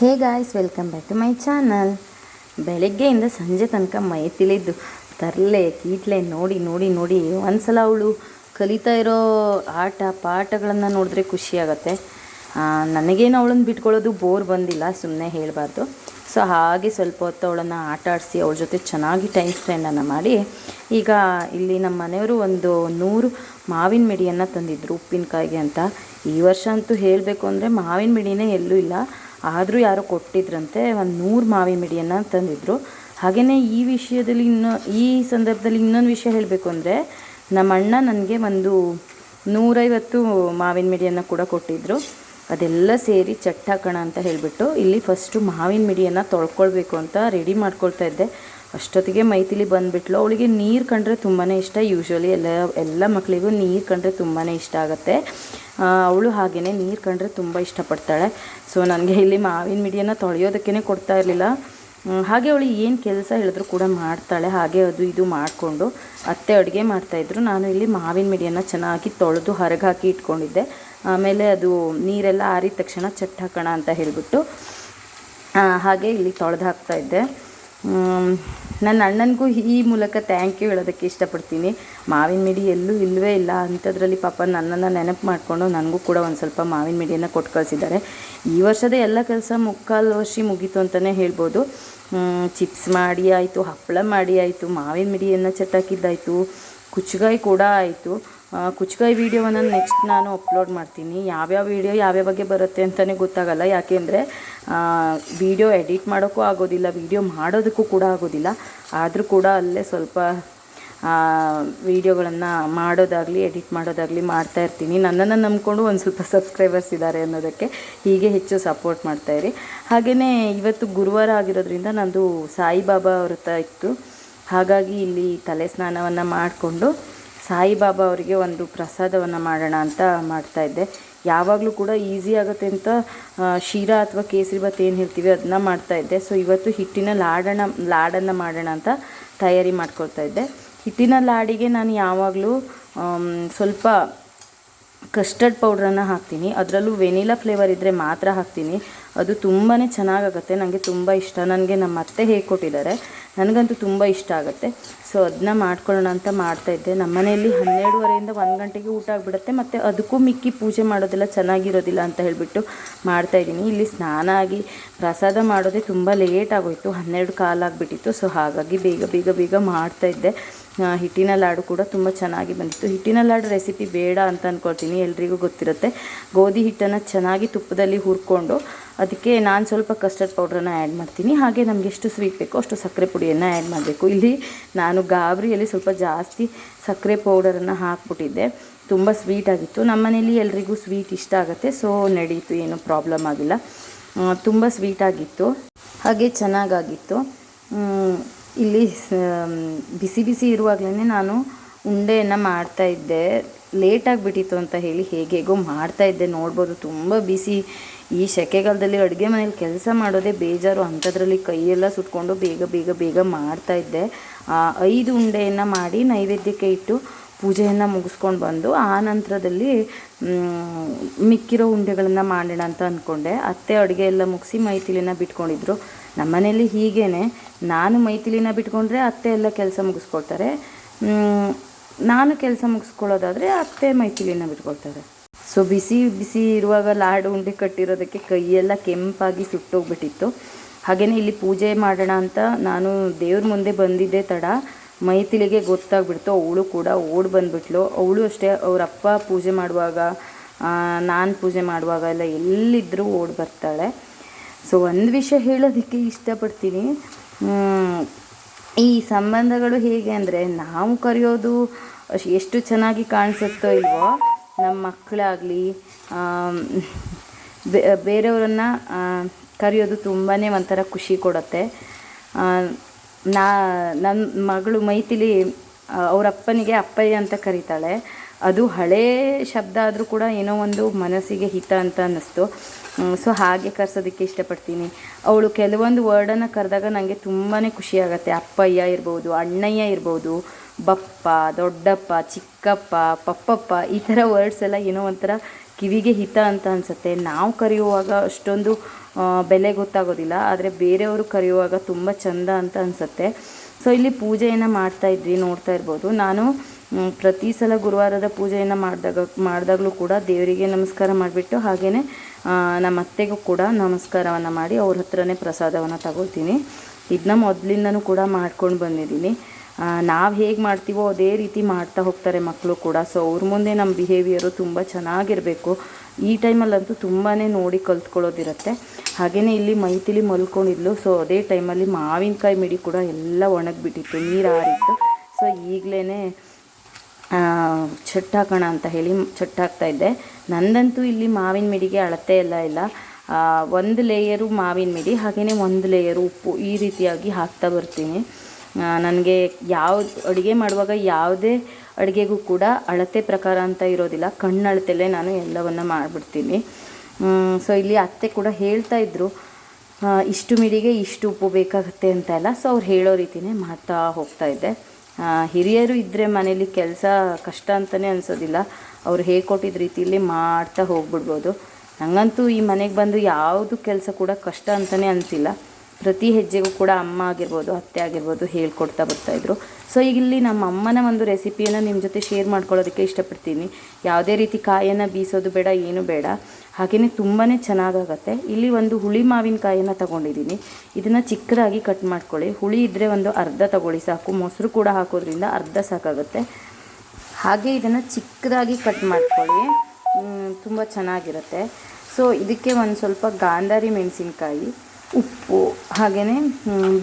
Hey guys, welcome back to my channel. ಬೆಳಗ್ಗೆಯಿಂದ ಸಂಜೆ ತನಕ ಮೈ ತಿಳಿದ್ದು. ತರಲೆ, ಕೀಟ್ಲೆ, ನೋಡಿ ನೋಡಿ ನೋಡಿ, ಒಂದ್ಸಲ ಅವಳು ಕಲಿತಾ ಇರೋ ಆಟ, ಪಾಠಗಳನ್ನು ನೋಡಿದ್ರೆ ಖುಷಿಯಾಗತ್ತೆ ನನಗೇನು ಅವಳನ್ನು ಬಿಟ್ಕೊಳ್ಳೋದು ಬೋರ್ ಬಂದಿಲ್ಲ ಸುಮ್ಮನೆ ಹೇಳಬಾರ್ದು. ಸೊ, ಹಾಗೆ ಸ್ವಲ್ಪ ಹೊತ್ತು ಅವಳನ್ನು ಆಟ ಆಡಿಸಿ ಅವಳ ಜೊತೆ ಚೆನ್ನಾಗಿ ಟೈಮ್ ಸ್ಪೆಂಡನ್ನು ಮಾಡಿ, ಈಗ ಇಲ್ಲಿ ನಮ್ಮ ಮನೆಯವರು ಒಂದು ನೂರು ಮಾವಿನ ಮಿಡಿಯನ್ನು ತಂದಿದ್ದರು ಉಪ್ಪಿನಕಾಯಿಗೆ ಅಂತ. ಈ ವರ್ಷ ಅಂತೂ ಹೇಳಬೇಕು ಅಂದರೆ ಮಾವಿನ ಮಿಡಿನೇ ಎಲ್ಲೂ ಇಲ್ಲ. ಆದರೂ ಯಾರೋ ಕೊಟ್ಟಿದ್ರಂತೆ, ಒಂದು ನೂರು ಮಾವಿನ ಮಿಡಿಯನ್ನು ತಂದಿದ್ದರು ಹಾಗೆಯೇ ಈ ವಿಷಯದಲ್ಲಿ ಇನ್ನೂ, ಈ ಸಂದರ್ಭದಲ್ಲಿ ಇನ್ನೊಂದು ವಿಷಯ ಹೇಳಬೇಕು ಅಂದರೆ ನಮ್ಮ ಅಣ್ಣ ನನಗೆ ಒಂದು ನೂರೈವತ್ತು ಮಾವಿನ ಮಿಡಿಯನ್ನು ಕೂಡ ಕೊಟ್ಟಿದ್ದರು ಅದೆಲ್ಲ ಸೇರಿ ಚಟ್ ಹಾಕೋಣ ಅಂತ ಹೇಳಿಬಿಟ್ಟು ಇಲ್ಲಿ ಫಸ್ಟು ಮಾವಿನ ಮಿಡಿಯನ್ನು ತೊಳ್ಕೊಳ್ಬೇಕು ಅಂತ ರೆಡಿ ಮಾಡ್ಕೊಳ್ತಾ ಇದ್ದೆ. ಅಷ್ಟೊತ್ತಿಗೆ ಮೈಥಿಲಿ ಬಂದುಬಿಟ್ಲು. ಅವಳಿಗೆ ನೀರು ಕಂಡ್ರೆ ತುಂಬಾ ಇಷ್ಟ. ಯೂಶ್ವಲಿ ಎಲ್ಲ ಎಲ್ಲ ಮಕ್ಕಳಿಗೂ ನೀರು ಕಂಡ್ರೆ ತುಂಬಾ ಇಷ್ಟ ಆಗುತ್ತೆ. ಅವಳು ಹಾಗೆಯೇ ನೀರು ಕಂಡ್ರೆ ತುಂಬ ಇಷ್ಟಪಡ್ತಾಳೆ. ಸೊ ನನಗೆ ಇಲ್ಲಿ ಮಾವಿನ ಮಿಡಿಯನ್ನು ತೊಳೆಯೋದಕ್ಕೇ ಕೊಡ್ತಾ ಇರಲಿಲ್ಲ. ಹಾಗೆ ಅವಳು ಏನು ಕೆಲಸ ಹೇಳಿದ್ರು ಕೂಡ ಮಾಡ್ತಾಳೆ. ಹಾಗೆ ಅದು ಇದು ಮಾಡಿಕೊಂಡು ಅತ್ತೆ ಅಡುಗೆ ಮಾಡ್ತಾಯಿದ್ರು ನಾನು ಇಲ್ಲಿ ಮಾವಿನ ಮಿಡಿಯನ್ನು ಚೆನ್ನಾಗಿ ತೊಳೆದು ಹೊರಗೆ ಹಾಕಿ ಇಟ್ಕೊಂಡಿದ್ದೆ. ಆಮೇಲೆ ಅದು ನೀರೆಲ್ಲ ಆರಿದ ತಕ್ಷಣ ಚಟ್ ಹಾಕೋಣ ಅಂತ ಹೇಳಿಬಿಟ್ಟು ಹಾಗೆ ಇಲ್ಲಿ ತೊಳೆದು ಹಾಕ್ತಾ ಇದ್ದೆ. ಮ್, ನನ್ನ ಅಣ್ಣನಿಗೂ ಈ ಮೂಲಕ ಥ್ಯಾಂಕ್ ಯು ಹೇಳೋದಕ್ಕೆ ಇಷ್ಟಪಡ್ತೀನಿ. ಮಾವಿನ ಮಿಡಿ ಎಲ್ಲೂ ಇಲ್ಲವೇ ಇಲ್ಲ. ಅಂಥದ್ರಲ್ಲಿ ಪಾಪ ನನ್ನನ್ನು ನೆನಪು ಮಾಡಿಕೊಂಡು ನನಗೂ ಕೂಡ ಒಂದು ಸ್ವಲ್ಪ ಮಾವಿನ ಮಿಡಿಯನ್ನು ಕೊಟ್ಟು ಕಳಿಸಿದ್ದಾರೆ. ಈ ವರ್ಷದ ಎಲ್ಲ ಕೆಲಸ ಮುಕ್ಕಾಲು ವರ್ಷ ಮುಗೀತು ಅಂತಲೇ ಹೇಳ್ಬೋದು. ಚಿಪ್ಸ್ ಮಾಡಿ ಆಯಿತು, ಹಪ್ಪಳ ಮಾಡಿ ಆಯಿತು, ಮಾವಿನ ಮಿಡಿಯನ್ನು ಚಟ್ಟಾಕಿದ್ದಾಯಿತು, ಕುಚ್ಚುಗಾಯಿ ಕೂಡ ಆಯಿತು. ಕುಚ್ಚುಗಾಯಿ ವೀಡಿಯೋವನ್ನು ನೆಕ್ಸ್ಟ್ ನಾನು ಅಪ್ಲೋಡ್ ಮಾಡ್ತೀನಿ. ಯಾವ್ಯಾವ ವೀಡಿಯೋ ಯಾವ್ಯಾವ ಬಗ್ಗೆ ಬರುತ್ತೆ ಅಂತಲೇ ಗೊತ್ತಾಗಲ್ಲ. ಯಾಕೆಂದರೆ ವೀಡಿಯೋ ಎಡಿಟ್ ಮಾಡೋಕ್ಕೂ ಆಗೋದಿಲ್ಲ, ವೀಡಿಯೋ ಮಾಡೋದಕ್ಕೂ ಕೂಡ ಆಗೋದಿಲ್ಲ. ಆದರೂ ಕೂಡ ಅಲ್ಲೇ ಸ್ವಲ್ಪ ವೀಡಿಯೋಗಳನ್ನು ಮಾಡೋದಾಗಲಿ ಎಡಿಟ್ ಮಾಡೋದಾಗಲಿ ಮಾಡ್ತಾ ಇರ್ತೀನಿ. ನನ್ನನ್ನು ನಂಬಿಕೊಂಡು ಒಂದು ಸ್ವಲ್ಪ ಸಬ್ಸ್ಕ್ರೈಬರ್ಸ್ ಇದ್ದಾರೆ ಅನ್ನೋದಕ್ಕೆ ಹೀಗೆ ಹೆಚ್ಚು ಸಪೋರ್ಟ್ ಮಾಡ್ತಾಯಿರಿ ಹಾಗೆಯೇ ಇವತ್ತು ಗುರುವಾರ ಆಗಿರೋದ್ರಿಂದ ನಂದು ಸಾಯಿಬಾಬಾ ವ್ರತ ಇತ್ತು. ಹಾಗಾಗಿ ಇಲ್ಲಿ ತಲೆ ಸ್ನಾನವನ್ನು ಮಾಡಿಕೊಂಡು ಸಾಯಿಬಾಬಾ ಅವರಿಗೆ ಒಂದು ಪ್ರಸಾದವನ್ನು ಮಾಡೋಣ ಅಂತ ಮಾಡ್ತಾಯಿದ್ದೆ ಯಾವಾಗಲೂ ಕೂಡ ಈಸಿ ಆಗುತ್ತೆ ಅಂತ ಶೀರಾ ಅಥವಾ ಕೇಸರಿಬಾತ್ ಏನು ಹೇಳ್ತೀವಿ ಅದನ್ನ ಮಾಡ್ತಾಯಿದ್ದೆ ಸೊ ಇವತ್ತು ಹಿಟ್ಟಿನ ಲಾಡಣ ಲಾಡನ್ನು ಮಾಡೋಣ ಅಂತ ತಯಾರಿ ಮಾಡ್ಕೊಳ್ತಾ ಇದ್ದೆ. ಹಿಟ್ಟಿನ ಲಾಡಿಗೆ ನಾನು ಯಾವಾಗಲೂ ಸ್ವಲ್ಪ ಕಸ್ಟರ್ಡ್ ಪೌಡ್ರನ್ನು ಹಾಕ್ತೀನಿ. ಅದರಲ್ಲೂ ವೆನಿಲಾ ಫ್ಲೇವರ್ ಇದ್ದರೆ ಮಾತ್ರ ಹಾಕ್ತೀನಿ. ಅದು ತುಂಬಾ ಚೆನ್ನಾಗಾಗುತ್ತೆ. ನನಗೆ ತುಂಬ ಇಷ್ಟ. ನನಗೆ ನಮ್ಮ ಅತ್ತೆ ಹೇಳ್ಕೊಟ್ಟಿದ್ದಾರೆ ನನಗಂತೂ ತುಂಬ ಇಷ್ಟ ಆಗುತ್ತೆ. ಸೊ ಅದನ್ನ ಮಾಡ್ಕೊಳ್ಳೋಣ ಅಂತ ಮಾಡ್ತಾಯಿದ್ದೆ ನಮ್ಮ ಮನೆಯಲ್ಲಿ ಹನ್ನೆರಡುವರೆಯಿಂದ ಒಂದು ಗಂಟೆಗೆ ಊಟ ಆಗಿಬಿಡುತ್ತೆ. ಮತ್ತು ಅದಕ್ಕೂ ಮಿಕ್ಕಿ ಪೂಜೆ ಮಾಡೋದೆಲ್ಲ ಚೆನ್ನಾಗಿರೋದಿಲ್ಲ ಅಂತ ಹೇಳಿಬಿಟ್ಟು ಮಾಡ್ತಾಯಿದ್ದೀನಿ ಇಲ್ಲಿ ಸ್ನಾನ ಆಗಿ ಪ್ರಸಾದ ಮಾಡೋದೇ ತುಂಬ ಲೇಟ್ ಆಗೋಯಿತು. ಹನ್ನೆರಡು ಕಾಲಾಗಿಬಿಟ್ಟಿತ್ತು ಸೊ ಹಾಗಾಗಿ ಬೇಗ ಬೇಗ ಬೇಗ ಮಾಡ್ತಾಯಿದ್ದೆ ಆ, ಹಿಟ್ಟಿನ ಲಾಡು ಕೂಡ ತುಂಬ ಚೆನ್ನಾಗಿ ಬಂದಿತ್ತು. ಹಿಟ್ಟಿನ ಲಾಡು ರೆಸಿಪಿ ಬೇಡ ಅಂತ ಅಂದ್ಕೊಳ್ತೀನಿ ಎಲ್ರಿಗೂ ಗೊತ್ತಿರುತ್ತೆ. ಗೋಧಿ ಹಿಟ್ಟನ್ನು ಚೆನ್ನಾಗಿ ತುಪ್ಪದಲ್ಲಿ ಹುರ್ಕೊಂಡು ಅದಕ್ಕೆ ನಾನು ಸ್ವಲ್ಪ ಕಸ್ಟರ್ಡ್ ಪೌಡ್ರನ್ನ ಆ್ಯಡ್ ಮಾಡ್ತೀನಿ. ಹಾಗೆ ನಮಗೆ ಎಷ್ಟು ಸ್ವೀಟ್ ಬೇಕೋ ಅಷ್ಟು ಸಕ್ಕರೆ ಪುಡಿಯನ್ನು ಆ್ಯಡ್ ಮಾಡಬೇಕು. ಇಲ್ಲಿ ನಾನು ಗಾಬರಿಯಲ್ಲಿ ಸ್ವಲ್ಪ ಜಾಸ್ತಿ ಸಕ್ಕರೆ ಪೌಡರನ್ನು ಹಾಕ್ಬಿಟ್ಟಿದ್ದೆ. ತುಂಬ ಸ್ವೀಟ್ ಆಗಿತ್ತು. ನಮ್ಮ ಮನೇಲಿ ಎಲ್ರಿಗೂ ಸ್ವೀಟ್ ಇಷ್ಟ ಆಗುತ್ತೆ ಸೊ ನಡೀತು, ಏನು ಪ್ರಾಬ್ಲಮ್ ಆಗಿಲ್ಲ. ತುಂಬ ಸ್ವೀಟ್ ಆಗಿತ್ತು. ಹಾಗೆ ಚೆನ್ನಾಗಾಗಿತ್ತು. ಇಲ್ಲಿ ಬಿಸಿ ಬಿಸಿ ಇರುವಾಗಲೇ ನಾನು ಉಂಡೆಯನ್ನು ಮಾಡ್ತಾ ಇದ್ದೆ. ಲೇಟ್ ಆಗಿಬಿಟ್ಟಿತ್ತು ಅಂತ ಹೇಳಿ ಹೇಗೆ ಹೇಗೋ ಮಾಡ್ತಾ ಇದ್ದೆ. ನೋಡ್ಬೋದು ತುಂಬ ಬಿಸಿ. ಈ ಸೆಕೆಗಾಲದಲ್ಲಿ ಅಡುಗೆ ಮನೇಲಿ ಕೆಲಸ ಮಾಡೋದೇ ಬೇಜಾರು. ಅಂಥದ್ರಲ್ಲಿ ಕೈಯೆಲ್ಲ ಸುಟ್ಕೊಂಡು ಬೇಗ ಬೇಗ ಬೇಗ ಮಾಡ್ತಾ ಇದ್ದೆ. ಆ, ಐದು ಉಂಡೆಯನ್ನು ಮಾಡಿ ನೈವೇದ್ಯಕ್ಕೆ ಇಟ್ಟು ಪೂಜೆಯನ್ನು ಮುಗಿಸ್ಕೊಂಡು ಬಂದು ಆ ನಂತರದಲ್ಲಿ ಮಿಕ್ಕಿರೋ ಉಂಡೆಗಳನ್ನು ಮಾಡೋಣ ಅಂತ ಅಂದ್ಕೊಂಡೆ ಅತ್ತೆ ಅಡುಗೆ ಎಲ್ಲ ಮುಗಿಸಿ ಮೈತಿಲಿನ ಬಿಟ್ಕೊಂಡಿದ್ರು. ನಮ್ಮನೇಲಿ ಹೀಗೇ ನಾನು ಮೈಥಿಲಿನ ಬಿಟ್ಕೊಂಡ್ರೆ ಅತ್ತೆ ಎಲ್ಲ ಕೆಲಸ ಮುಗಿಸ್ಕೊಳ್ತಾರೆ. ನಾನು ಕೆಲಸ ಮುಗಿಸ್ಕೊಳ್ಳೋದಾದರೆ ಅತ್ತೆ ಮೈಥಿಲಿನ ಬಿಟ್ಕೊಳ್ತಾರೆ. ಸೊ ಬಿಸಿ ಬಿಸಿ ಇರುವಾಗ ಲಾಡು ಉಂಡೆ ಕಟ್ಟಿರೋದಕ್ಕೆ ಕೈಯೆಲ್ಲ ಕೆಂಪಾಗಿ ಸುಟ್ಟೋಗ್ಬಿಟ್ಟಿತ್ತು. ಹಾಗೆಯೇ ಇಲ್ಲಿ ಪೂಜೆ ಮಾಡೋಣ ಅಂತ ನಾನು ದೇವ್ರ ಮುಂದೆ ಬಂದಿದ್ದೆ ತಡ. ಮೈಥಿಲಿಗೆ ಗೊತ್ತಾಗ್ಬಿಡ್ತು, ಅವಳು ಕೂಡ ಓಡಿ ಬಂದ್ಬಿಟ್ಲು. ಅವಳು ಅಷ್ಟೇ, ಅವ್ರ ಅಪ್ಪ ಪೂಜೆ ಮಾಡುವಾಗ ನಾನು ಪೂಜೆ ಮಾಡುವಾಗ ಎಲ್ಲ ಎಲ್ಲಿದ್ದರೂ ಓಡಿ ಬರ್ತಾಳೆ. ಸೊ ಒಂದು ವಿಷಯ ಹೇಳೋದಕ್ಕೆ ಇಷ್ಟಪಡ್ತೀನಿ. ಈ ಸಂಬಂಧಗಳು ಹೇಗೆ ಅಂದರೆ ನಾವು ಕರೆಯೋದು ಎಷ್ಟು ಚೆನ್ನಾಗಿ ಕಾಣಿಸುತ್ತೋ ಇಲ್ವೋ ನಮ್ಮ ಮಕ್ಕಳಾಗಲಿ ಬೇರೆಯವರನ್ನು ಕರೆಯೋದು ತುಂಬಾ ಒಂಥರ ಖುಷಿ ಕೊಡುತ್ತೆ. ನಾ ನನ್ನ ಮಗಳು ಮೈತಿಲಿ ಅವರಪ್ಪನಿಗೆ ಅಪ್ಪಯ್ಯ ಅಂತ ಕರೀತಾಳೆ. ಅದು ಹಳೇ ಶಬ್ದ ಆದರೂ ಕೂಡ ಏನೋ ಒಂದು ಮನಸ್ಸಿಗೆ ಹಿತ ಅಂತ ಅನ್ನಿಸ್ತು. ಸೊ ಹಾಗೆ ಕರ್ಸೋದಕ್ಕೆ ಇಷ್ಟಪಡ್ತೀನಿ. ಅವಳು ಕೆಲವೊಂದು ವರ್ಡನ್ನು ಕರೆದಾಗ ನನಗೆ ತುಂಬಾ ಖುಷಿ ಆಗುತ್ತೆ. ಅಪ್ಪಯ್ಯ ಇರ್ಬೋದು, ಅಣ್ಣಯ್ಯ ಇರ್ಬೋದು, ಬಪ್ಪ, ದೊಡ್ಡಪ್ಪ, ಚಿಕ್ಕಪ್ಪ, ಪಪ್ಪಪ್ಪ, ಈ ಥರ ವರ್ಡ್ಸ್ ಎಲ್ಲ ಏನೋ ಒಂಥರ ಕಿವಿಗೆ ಹಿತ ಅಂತ ಅನಿಸುತ್ತೆ. ನಾವು ಕರೆಯುವಾಗ ಅಷ್ಟೊಂದು ಬೆಲೆ ಗೊತ್ತಾಗೋದಿಲ್ಲ, ಆದರೆ ಬೇರೆಯವರು ಕರೆಯುವಾಗ ತುಂಬ ಚಂದ ಅಂತ ಅನಿಸುತ್ತೆ. ಸೊ ಇಲ್ಲಿ ಪೂಜೆಯನ್ನು ಮಾಡ್ತಾ ಇದ್ವಿ, ನೋಡ್ತಾ ಇರ್ಬೋದು. ನಾನು ಪ್ರತಿ ಸಲ ಗುರುವಾರದ ಪೂಜೆಯನ್ನು ಮಾಡಿದಾಗ, ಮಾಡಿದಾಗಲೂ ಕೂಡ ದೇವರಿಗೆ ನಮಸ್ಕಾರ ಮಾಡಿಬಿಟ್ಟು ಹಾಗೆಯೇ ನಮ್ಮ ಅತ್ತೆಗೂ ಕೂಡ ನಮಸ್ಕಾರವನ್ನು ಮಾಡಿ ಅವ್ರ ಹತ್ರನೇ ಪ್ರಸಾದವನ್ನು ತಗೊಳ್ತೀನಿ. ಇದನ್ನ ಮೊದಲಿಂದನೂ ಕೂಡ ಮಾಡ್ಕೊಂಡು ಬಂದಿದ್ದೀನಿ. ನಾವು ಹೇಗೆ ಮಾಡ್ತೀವೋ ಅದೇ ರೀತಿ ಮಾಡ್ತಾ ಹೋಗ್ತಾರೆ ಮಕ್ಕಳು ಕೂಡ. ಸೊ ಅವ್ರ ಮುಂದೆ ನಮ್ಮ ಬಿಹೇವಿಯರು ತುಂಬ ಚೆನ್ನಾಗಿರಬೇಕು. ಈ ಟೈಮಲ್ಲಂತೂ ತುಂಬಾ ನೋಡಿ ಕಲ್ತ್ಕೊಳ್ಳೋದಿರುತ್ತೆ. ಹಾಗೆಯೇ ಇಲ್ಲಿ ಮೈತಿಲಿ ಮಲ್ಕೊಂಡಿದ್ಲು. ಸೊ ಅದೇ ಟೈಮಲ್ಲಿ ಮಾವಿನಕಾಯಿ ಮಿಡಿ ಕೂಡ ಎಲ್ಲ ಒಣಗಿಬಿಟ್ಟಿತ್ತು. ನೀರು ಆರಿತ್ತು. ಸೊ ಈಗಲೇ ಚಟ್ ಹಾಕೋಣ ಅಂತ ಹೇಳಿ ಚಟ್ ಹಾಕ್ತಾ ಇದ್ದೆ. ನಂದಂತೂ ಇಲ್ಲಿ ಮಾವಿನ ಮಿಡಿಗೆ ಅಳತೆ ಎಲ್ಲ ಇಲ್ಲ. ಒಂದು ಲೇಯರು ಮಾವಿನ ಮಿಡಿ ಹಾಗೆಯೇ ಒಂದು ಲೇಯರು ಉಪ್ಪು ಈ ರೀತಿಯಾಗಿ ಹಾಕ್ತಾ ಬರ್ತೀನಿ. ನನಗೆ ಯಾವ, ಅಡುಗೆ ಮಾಡುವಾಗ ಯಾವುದೇ ಅಡುಗೆಗೂ ಕೂಡ ಅಳತೆ ಪ್ರಕಾರ ಅಂತ ಇರೋದಿಲ್ಲ. ಕಣ್ಣಳತೆಲೇ ನಾನು ಎಲ್ಲವನ್ನು ಮಾಡಿಬಿಡ್ತೀನಿ. ಸೊ ಇಲ್ಲಿ ಅತ್ತೆ ಕೂಡ ಹೇಳ್ತಾ ಇದ್ದರು ಇಷ್ಟು ಮಿಡಿಗೆ ಇಷ್ಟು ಉಪ್ಪು ಬೇಕಾಗುತ್ತೆ ಅಂತ ಎಲ್ಲ. ಸೊ ಅವ್ರು ಹೇಳೋ ರೀತಿನೇ ಮಾಡ್ತಾ ಹೋಗ್ತಾ ಇದ್ದೆ. ಹಿರಿಯರು ಇದ್ದರೆ ಮನೇಲಿ ಕೆಲಸ ಕಷ್ಟ ಅಂತಲೇ ಅನಿಸೋದಿಲ್ಲ. ಅವ್ರು ಹೇಳ್ಕೊಟ್ಟಿದ್ದ ರೀತಿಯಲ್ಲಿ ಮಾಡ್ತಾ ಹೋಗ್ಬಿಡ್ಬೋದು. ನನಗಂತೂ ಈ ಮನೆಗೆ ಬಂದು ಯಾವುದು ಕೆಲಸ ಕೂಡ ಕಷ್ಟ ಅಂತಲೇ ಅನಿಸಿಲ್ಲ. ಪ್ರತಿ ಹೆಜ್ಜೆಗೂ ಕೂಡ ಅಮ್ಮ ಆಗಿರ್ಬೋದು, ಅತ್ತೆ ಆಗಿರ್ಬೋದು ಹೇಳ್ಕೊಡ್ತಾ ಬರ್ತಾಯಿದ್ರು ಸೊ ಇಲ್ಲಿ ನಮ್ಮ ಅಮ್ಮನ ಒಂದು ರೆಸಿಪಿಯನ್ನು ನಿಮ್ಮ ಜೊತೆ ಶೇರ್ ಮಾಡ್ಕೊಳ್ಳೋದಕ್ಕೆ ಇಷ್ಟಪಡ್ತೀನಿ. ಯಾವುದೇ ರೀತಿ ಕಾಯನ್ನು ಬೀಸೋದು ಬೇಡ, ಏನು ಬೇಡ. ಹಾಗೆಯೇ ತುಂಬಾ ಚೆನ್ನಾಗಾಗತ್ತೆ. ಇಲ್ಲಿ ಒಂದು ಹುಳಿ ಮಾವಿನಕಾಯಿಯನ್ನು ತಗೊಂಡಿದ್ದೀನಿ. ಇದನ್ನು ಚಿಕ್ಕದಾಗಿ ಕಟ್ ಮಾಡ್ಕೊಳ್ಳಿ. ಹುಳಿ ಇದ್ದರೆ ಒಂದು ಅರ್ಧ ತಗೊಳ್ಳಿ ಸಾಕು. ಮೊಸರು ಕೂಡ ಹಾಕೋದ್ರಿಂದ ಅರ್ಧ ಸಾಕಾಗುತ್ತೆ. ಹಾಗೆ ಇದನ್ನು ಚಿಕ್ಕದಾಗಿ ಕಟ್ ಮಾಡ್ಕೊಳ್ಳಿ. ತುಂಬ ಚೆನ್ನಾಗಿರುತ್ತೆ. ಸೊ ಇದಕ್ಕೆ ಒಂದು ಸ್ವಲ್ಪ ಗಾಂಧಾರಿ ಮೆಣಸಿನ್ಕಾಯಿ ಉಪ್ಪು ಹಾಗೆಯೇ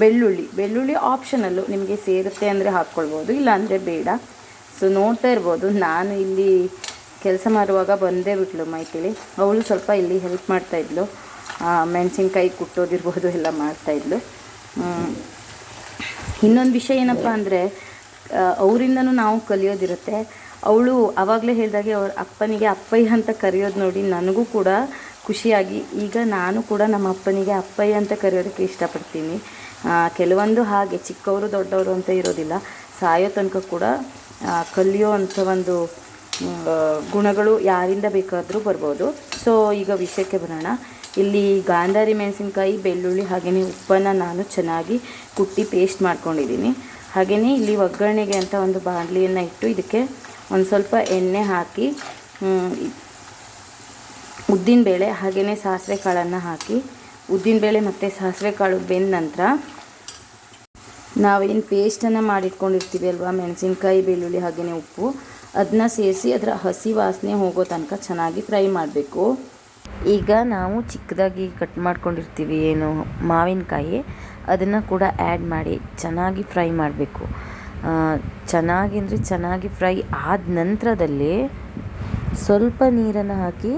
ಬೆಳ್ಳುಳ್ಳಿ. ಬೆಳ್ಳುಳ್ಳಿ ಆಪ್ಷನಲ್ಲು ನಿಮಗೆ ಸೇರುತ್ತೆ ಅಂದರೆ ಹಾಕ್ಕೊಳ್ಬೋದು, ಇಲ್ಲಾಂದರೆ ಬೇಡ. ಸೊ ನೋಡ್ತಾ ಇರ್ಬೋದು. ನಾನು ಇಲ್ಲಿ ಕೆಲಸ ಮಾಡುವಾಗ ಬಂದೇ ಬಿಟ್ಲು ಮೈತಿಲಿ ಅವಳು ಸ್ವಲ್ಪ ಇಲ್ಲಿ ಹೆಲ್ಪ್ ಮಾಡ್ತಾಯಿದ್ಲು ಮೆಣಸಿನ್ಕಾಯಿ ಕುಟ್ಟೋದಿರ್ಬೋದು, ಎಲ್ಲ ಮಾಡ್ತಾಯಿದ್ಲು. ಇನ್ನೊಂದು ವಿಷಯ ಏನಪ್ಪ ಅಂದರೆ ಅವರಿಂದನೂ ನಾವು ಕಲಿಯೋದಿರುತ್ತೆ. ಅವಳು ಆವಾಗಲೇ ಹೇಳಿದಾಗೆ ಅವ್ರ ಅಪ್ಪನಿಗೆ ಅಪ್ಪಯ್ಯ ಅಂತ ಕರೆಯೋದು ನೋಡಿ ನನಗೂ ಕೂಡ ಖುಷಿಯಾಗಿ. ಈಗ ನಾನು ಕೂಡ ನಮ್ಮ ಅಪ್ಪನಿಗೆ, ಅಪ್ಪಯ್ಯ ಅಂತ ಕರೆಯೋದಕ್ಕೆ ಇಷ್ಟಪಡ್ತೀನಿ. ಕೆಲವೊಂದು ಹಾಗೆ, ಚಿಕ್ಕವರು ದೊಡ್ಡವರು ಅಂತ ಇರೋದಿಲ್ಲ. ಸಾಯೋ ತನಕ ಕೂಡ ಕಲಿಯೋ ಅಂಥ ಒಂದು ಗುಣಗಳು ಯಾರಿಂದ ಬೇಕಾದರೂ ಬರ್ಬೋದು. ಸೊ ಈಗ ವಿಷಯಕ್ಕೆ ಬರೋಣ. ಇಲ್ಲಿ ಗಾಂಧಾರಿ ಮೆಣಸಿನ್ಕಾಯಿ, ಬೆಳ್ಳುಳ್ಳಿ ಹಾಗೆಯೇ ಉಪ್ಪನ್ನು ನಾನು ಚೆನ್ನಾಗಿ ಕುಟ್ಟಿ ಪೇಸ್ಟ್ ಮಾಡ್ಕೊಂಡಿದ್ದೀನಿ. ಹಾಗೆಯೇ ಇಲ್ಲಿ ಒಗ್ಗರಣೆಗೆ ಅಂತ ಒಂದು ಬಾಣಲಿಯನ್ನು ಇಟ್ಟು ಇದಕ್ಕೆ ಒಂದು ಸ್ವಲ್ಪ ಎಣ್ಣೆ ಹಾಕಿ ಮ್, ಉದ್ದಿನಬೇಳೆ ಹಾಗೆಯೇ ಸಾಸಿವೆ ಕಾಳನ್ನು ಹಾಕಿ ಉದ್ದಿನ ಬೇಳೆ ಮತ್ತು ಸಾಸಿವೆ ಕಾಳು ಬೆಂದ ನಂತರ ನಾವೇನು ಪೇಸ್ಟನ್ನು ಮಾಡಿಟ್ಕೊಂಡಿರ್ತೀವಿ ಅಲ್ವಾ ಮೆಣಸಿನ್ಕಾಯಿ ಬೆಳ್ಳುಳ್ಳಿ ಹಾಗೆಯೇ ಉಪ್ಪು ಅದನ್ನ ಸೇರಿಸಿ ಅದರ ಹಸಿ ವಾಸನೆ ಹೋಗೋ ತನಕ ಚೆನ್ನಾಗಿ ಫ್ರೈ ಮಾಡಬೇಕು. ಈಗ ನಾವು ಚಿಕ್ಕದಾಗಿ ಕಟ್ ಮಾಡ್ಕೊಂಡಿರ್ತೀವಿ ಏನು ಮಾವಿನಕಾಯಿ ಅದನ್ನು ಕೂಡ ಆ್ಯಡ್ ಮಾಡಿ ಚೆನ್ನಾಗಿ ಫ್ರೈ ಮಾಡಬೇಕು. ಚೆನ್ನಾಗಿ ಅಂದರೆ ಚೆನ್ನಾಗಿ ಫ್ರೈ ಆದ ನಂತರದಲ್ಲಿ ಸ್ವಲ್ಪ ನೀರನ್ನು ಹಾಕಿ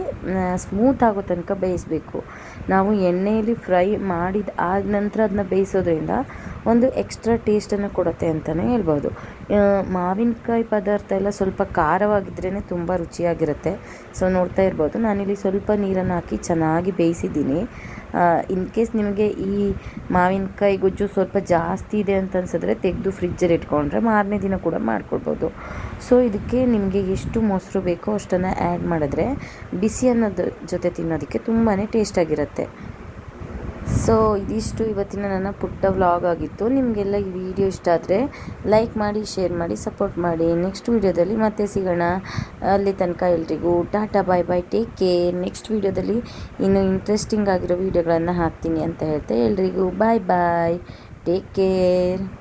ಸ್ಮೂತ್ ಆಗೋ ತನಕ ಬೇಯಿಸಬೇಕು. ನಾವು ಎಣ್ಣೆಯಲ್ಲಿ ಫ್ರೈ ಮಾಡಿದ ಆದ ನಂತರ ಅದನ್ನ ಬೇಯಿಸೋದ್ರಿಂದ ಒಂದು ಎಕ್ಸ್ಟ್ರಾ ಟೇಸ್ಟನ್ನು ಕೊಡುತ್ತೆ ಅಂತಲೇ ಹೇಳ್ಬೋದು. ಮಾವಿನಕಾಯಿ ಪದಾರ್ಥ ಎಲ್ಲ ಸ್ವಲ್ಪ ಖಾರವಾಗಿದ್ರೇ ತುಂಬ ರುಚಿಯಾಗಿರುತ್ತೆ. ಸೊ, ನೋಡ್ತಾ ಇರ್ಬೋದು. ನಾನಿಲ್ಲಿ ಸ್ವಲ್ಪ ನೀರನ್ನು ಹಾಕಿ ಚೆನ್ನಾಗಿ ಬೇಯಿಸಿದ್ದೀನಿ. ಇನ್ ಕೇಸ್ ನಿಮಗೆ ಈ ಮಾವಿನಕಾಯಿ ಗೊಜ್ಜು ಸ್ವಲ್ಪ ಜಾಸ್ತಿ ಇದೆ ಅಂತ ಅನ್ಸಿದ್ರೆ ತೆಗೆದು ಫ್ರಿಜ್ಜಲ್ಲಿ ಇಟ್ಕೊಂಡ್ರೆ ಮಾರನೇ ದಿನ ಕೂಡ ಮಾಡ್ಕೊಳ್ಬೋದು ಸೊ ಇದಕ್ಕೆ ನಿಮಗೆ ಎಷ್ಟು ಮೊಸರು ಬೇಕೋ ಅಷ್ಟನ್ನು ಆ್ಯಡ್ ಮಾಡಿದ್ರೆ ಬಿಸಿ ಅನ್ನೋದ್ರ ಜೊತೆ ತಿನ್ನೋದಕ್ಕೆ ತುಂಬಾ ಟೇಸ್ಟಾಗಿರುತ್ತೆ ಸೊ, ಇದಿಷ್ಟು ಇವತ್ತಿನ ನನ್ನ ಪುಟ್ಟ ವ್ಲಾಗ್ ಆಗಿತ್ತು. ನಿಮಗೆಲ್ಲ ಈ ವಿಡಿಯೋ ಇಷ್ಟ ಆದರೆ ಲೈಕ್ ಮಾಡಿ, ಶೇರ್ ಮಾಡಿ, ಸಪೋರ್ಟ್ ಮಾಡಿ. ನೆಕ್ಸ್ಟ್ ವಿಡಿಯೋದಲ್ಲಿ ಮತ್ತೆ ಸಿಗೋಣ. ಅಲ್ಲಿ ತನಕ ಎಲ್ರಿಗೂ tata, bye bye, take care. Next ವಿಡಿಯೋದಲ್ಲಿ ಇನ್ನೂ ಇಂಟ್ರೆಸ್ಟಿಂಗ್ ಆಗಿರೋ ವೀಡಿಯೋಗಳನ್ನು ಹಾಕ್ತೀನಿ ಅಂತ ಹೇಳ್ತೆ ಎಲ್ರಿಗೂ ಬಾಯ್ ಬಾಯ್, ಟೇಕ್ ಕೇರ್.